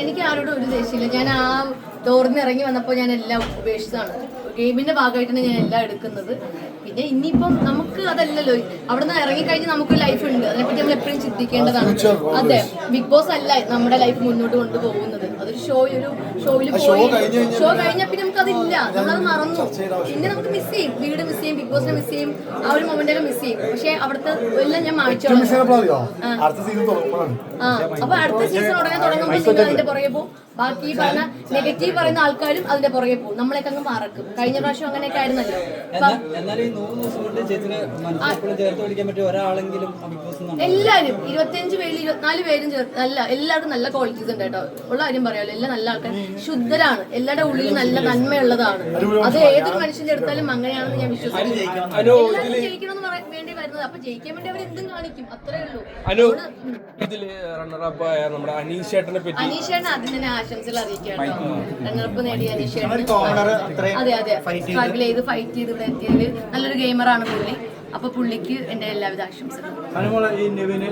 എനിക്ക് ആരോടും ഒരു ദേഷ്യമില്ല ഞാൻ ആ ഡോറിൽ നിന്ന് ഇറങ്ങി വന്നപ്പോൾ ഞാൻ എല്ലാം ഉപേക്ഷിച്ചതാണ്. ഗെയിമിന്റെ ഭാഗമായിട്ടാണ് ഞാൻ എല്ലാം എടുക്കുന്നത്. പിന്നെ ഇനിയിപ്പം നമുക്ക് അതല്ലല്ലോ. അവിടെ നിന്ന് ഇറങ്ങി കഴിഞ്ഞ് നമുക്ക് ലൈഫ് ഉണ്ട്. അതിനെപ്പറ്റി നമ്മൾ എപ്പോഴും ചിന്തിക്കേണ്ടതാണ്. അതെ ബിഗ് ബോസ് അല്ല നമ്മുടെ ലൈഫ് മുന്നോട്ട് കൊണ്ടുപോകുന്നത്. അതൊരു ഷോ ഒരു ഷോയിൽ പോയി. ഷോ കഴിഞ്ഞ പിന്നെ നമുക്ക് അതില്ല നമ്മളത് മറന്നു. പിന്നെ നമുക്ക് മിസ് ചെയ്യും. വീട് മിസ് ചെയ്യും ബിഗ് ബോസിനെ മിസ് ചെയ്യും ആ ഒരു മൊമെന്റൊക്കെ മിസ് ചെയ്യും. പക്ഷെ അവിടുത്തെ എല്ലാം ഞാൻ മായ്ച്ചോളാം ആ. അപ്പൊ അടുത്ത സീസൺ ഉടനെ തുടങ്ങുമ്പോൾ നിങ്ങൾ അതിന്റെ പുറകെ പോകും. ബാക്കി പറഞ്ഞ നെഗറ്റീവ് പറയുന്ന ആൾക്കാരും അതിന്റെ പുറകെ പോകും. നമ്മളെയൊക്കെ അങ്ങ് മറക്കും. കഴിഞ്ഞ പ്രാവശ്യം അങ്ങനെയൊക്കെ ആയിരുന്നല്ലോ. എല്ലാരും ഇരുപത്തിയഞ്ച് പേരിൽ ഇരുപത്തിനാല് പേരും നല്ല എല്ലാവർക്കും നല്ല ക്വാളിറ്റീസ് ഉണ്ട് കേട്ടോ. ഉള്ള കാര്യം പറയാമല്ലോ എല്ലാം നല്ല ആൾക്കാർ ശുദ്ധരാണ്. എല്ലാവരുടെ ഉള്ളിൽ നല്ല നന്മയുള്ളതാണ്. അത് ഏതൊരു മനുഷ്യന്റെ എടുത്താലും അങ്ങനെയാണെന്ന് ഞാൻ വിശ്വസിക്കുന്നു. വേണ്ടി വരുന്നത്. അപ്പൊ ജയിക്കാൻ വേണ്ടി അവർ എന്തും കാണിക്കും. അത്രേ ഉള്ളൂ. അനു. ഇതിൽ റണ്ണറപ്പ് ആയ നമ്മുടെ അനീഷ് ചേട്ടനെ പറ്റി അനീഷേട്ടൻ ആദ്യം തന്നെ ആശംസകൾ അറിയിക്കാം റണ്ണറപ്പ് നേടിയ അനീഷ് ചേട്ടൻ അതെ അതെ. സ്ട്രഗിൾ ചെയ്ത്. ഫൈറ്റ് ചെയ്ത് ഇവിടെ എത്തിയതിൽ നല്ലൊരു ഗെയിമറാണ് പുള്ളി. അപ്പൊ പുള്ളിക്ക് എന്റെ എല്ലാവിധ ആശംസകളും. അനുമോളെ ഈ നെവിന്